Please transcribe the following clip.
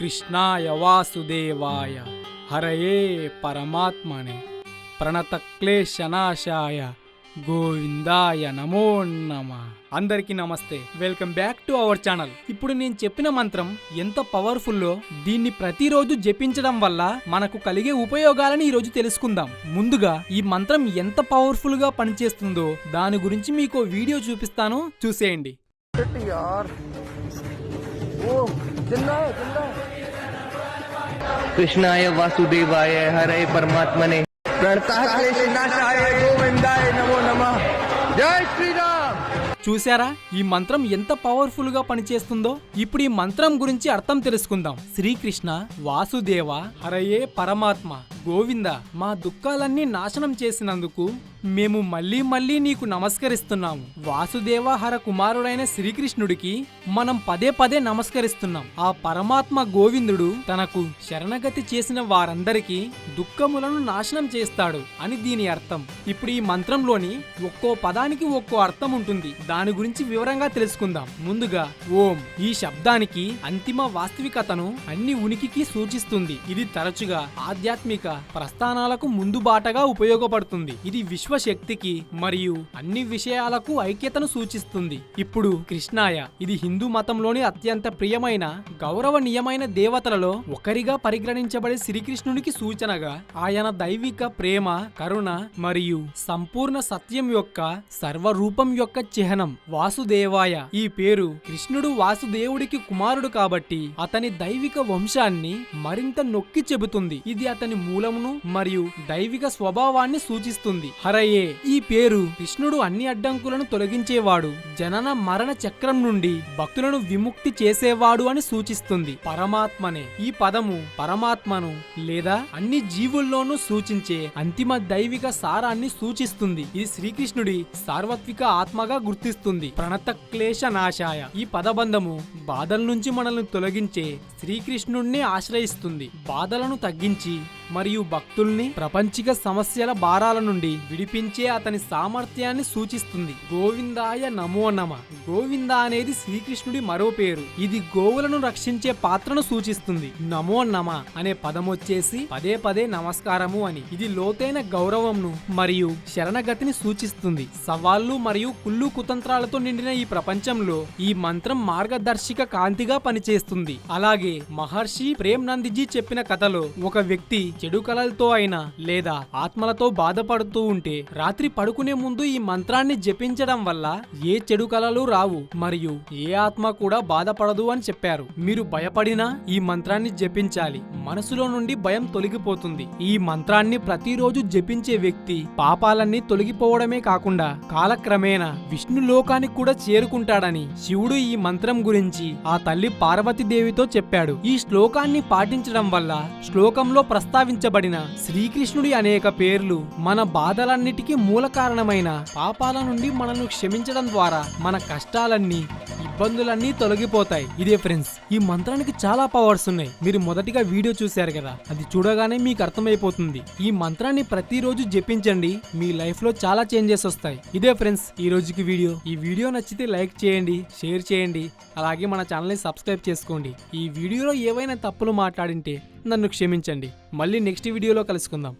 కృష్ణాయ వాసుదేవాయ. హరయే పరమాత్మనే. ప్రణతక్లేశనాశాయ. గోవిందాయ నమో నమ. అందరికీ నమస్తే. Welcome back to our channel. ఇప్పుడు నేను చెప్పిన మంత్రం ఎంత పవర్ఫుల్లో దీన్ని ప్రతిరోజు జపించడం వల్ల మనకు కలిగే ఉపయోగాలని ఈరోజు తెలుసుకుందాం. ముందుగా ఈ మంత్రం ఎంత పవర్ఫుల్గా పనిచేస్తుందో దాని గురించి మీకు వీడియో చూపిస్తాను. చూసేయండి. కృష్ణాయ వాసుదేవాయ హరే పరమాత్మనే. చూసారా ఈ మంత్రం ఎంత పవర్ఫుల్గా పనిచేస్తుందో? ఇప్పుడు ఈ మంత్రం గురించి అర్థం తెలుసుకుందాం. శ్రీకృష్ణ వాసుదేవ హరయే పరమాత్మ. గోవింద మా దుఃఖాలన్నీ నాశనం చేసినందుకు మేము మళ్ళీ మళ్ళీ నీకు నమస్కరిస్తున్నాము వాసుదేవ హర కుమారుడైన శ్రీకృష్ణుడికి మనం పదే పదే నమస్కరిస్తున్నాం. ఆ పరమాత్మ గోవిందుడు తనకు శరణగతి చేసిన వారందరికీ దుఃఖములను నాశనం చేస్తాడు అని దీని అర్థం. ఇప్పుడు ఈ మంత్రంలోని ఒక్కో పదానికి ఒక్కో అర్థం ఉంటుంది. దాని గురించి వివరంగా తెలుసుకుందాం. ముందుగా ఓం ఈ శబ్దానికి అంతిమ వాస్తవికతను అన్ని ఉనికికి సూచిస్తుంది. ఇది తరచుగా ఆధ్యాత్మిక ప్రస్థానాలకు ముందు బాటగా ఉపయోగపడుతుంది. ఇది విశ్వశక్తికి మరియు అన్ని విషయాలకు ఐక్యతను సూచిస్తుంది. ఇప్పుడు కృష్ణాయ ఇది హిందూ మతంలోని అత్యంత ప్రియమైన గౌరవనీయమైన దేవతలలో ఒకరిగా పరిగణించబడే శ్రీకృష్ణునికి సూచనగా ఆయన దైవిక ప్రేమ కరుణ మరియు సంపూర్ణ సత్యం యొక్క సర్వరూపం యొక్క చిహ్నం వాసుదేవాయ. ఈ పేరు కృష్ణుడు వాసుదేవుడికి కుమారుడు కాబట్టి అతని దైవిక వంశాన్ని మరింత నొక్కి చెబుతుంది. ఇది అతని మూల మూలమును మరియు దైవిక స్వభావాన్ని సూచిస్తుంది. హరయే. ఈ పేరు కృష్ణుడు అన్ని అడ్డంకులను తొలగించేవాడు. జనన మరణ చక్రం నుండి భక్తులను విముక్తి చేసేవాడు అని సూచిస్తుంది. పరమాత్మనే. ఈ పదము పరమాత్మను లేదా అన్ని జీవుల్లోనూ సూచించే అంతిమ దైవిక సారాన్ని సూచిస్తుంది. ఇది శ్రీకృష్ణుడి సార్వత్విక ఆత్మగా గుర్తిస్తుంది. ప్రణత క్లేశ నాశాయ. ఈ పదబంధము బాధల నుంచి మనల్ని తొలగించే శ్రీకృష్ణుణ్ణి ఆశ్రయిస్తుంది. బాధలను తగ్గించి మరియు భక్తుల్ని ప్రపంచిక సమస్యల భారాల నుండి విడిపించే అతని సామర్థ్యాన్ని సూచిస్తుంది. గోవిందాయ నమో నమ. గోవింద అనేది శ్రీకృష్ణుడి మరో పేరు. ఇది గోవులను రక్షించే పాత్రను సూచిస్తుంది. నమో నమ అనే పదం వచ్చేసి పదే పదే నమస్కారము అని. ఇది లోతైన గౌరవంను మరియు శరణగతిని సూచిస్తుంది. సవాళ్ళు మరియు కుళ్ళు కుతంత్రాలతో నిండిన ఈ ప్రపంచంలో ఈ మంత్రం మార్గదర్శిక కాంతిగా పనిచేస్తుంది. అలాగే మహర్షి ప్రేమ్ నందిజీ చెప్పిన కథలో ఒక వ్యక్తి చెడు కలలతో అయినా లేదా ఆత్మలతో బాధపడుతూ ఉంటే రాత్రి పడుకునే ముందు ఈ మంత్రాన్ని జపించడం వల్ల ఏ చెడు కలలు రావు మరియు ఏ ఆత్మ కూడా బాధపడదు అని చెప్పారు. మీరు భయపడినా ఈ మంత్రాన్ని జపించాలి. మనసులో నుండి భయం తొలగిపోతుంది. ఈ మంత్రాన్ని ప్రతిరోజు జపించే వ్యక్తి పాపాలన్నీ తొలగిపోవడమే కాకుండా కాలక్రమేణా విష్ణు లోకానికి కూడా చేరుకుంటాడని శివుడు ఈ మంత్రం గురించి ఆ తల్లి పార్వతీదేవితో చెప్పాడు. ఈ శ్లోకాన్ని పాటించడం వల్ల శ్లోకంలో ప్రస్తావించబడిన శ్రీకృష్ణుడి అనేక పేర్లు మన బాధలన్నిటికీ మూల కారణమైన పాపాల నుండి మనల్ని క్షమించడం ద్వారా మన కష్టాలన్నీ ఇబ్బందులన్నీ తొలగిపోతాయి. ఇదే ఫ్రెండ్స్ ఈ మంత్రానికి చాలా పవర్స్ ఉన్నాయి. మీరు మొదటిగా వీడియో చూశారు కదా అది చూడగానే మీకు అర్థమైపోతుంది. ఈ మంత్రాన్ని ప్రతిరోజు జపించండి మీ లైఫ్లో చాలా చేంజెస్ వస్తాయి. ఇదే ఫ్రెండ్స్ ఈ రోజుకి వీడియో. ఈ వీడియో నచ్చితే లైక్ చేయండి షేర్ చేయండి అలాగే మన ఛానల్ని సబ్స్క్రైబ్ చేసుకోండి. ఈ వీడియోలో ఏవైనా తప్పులు మాట్లాడింటే నన్ను క్షమించండి. మళ్ళీ నెక్స్ట్ వీడియోలో కలుసుకుందాం.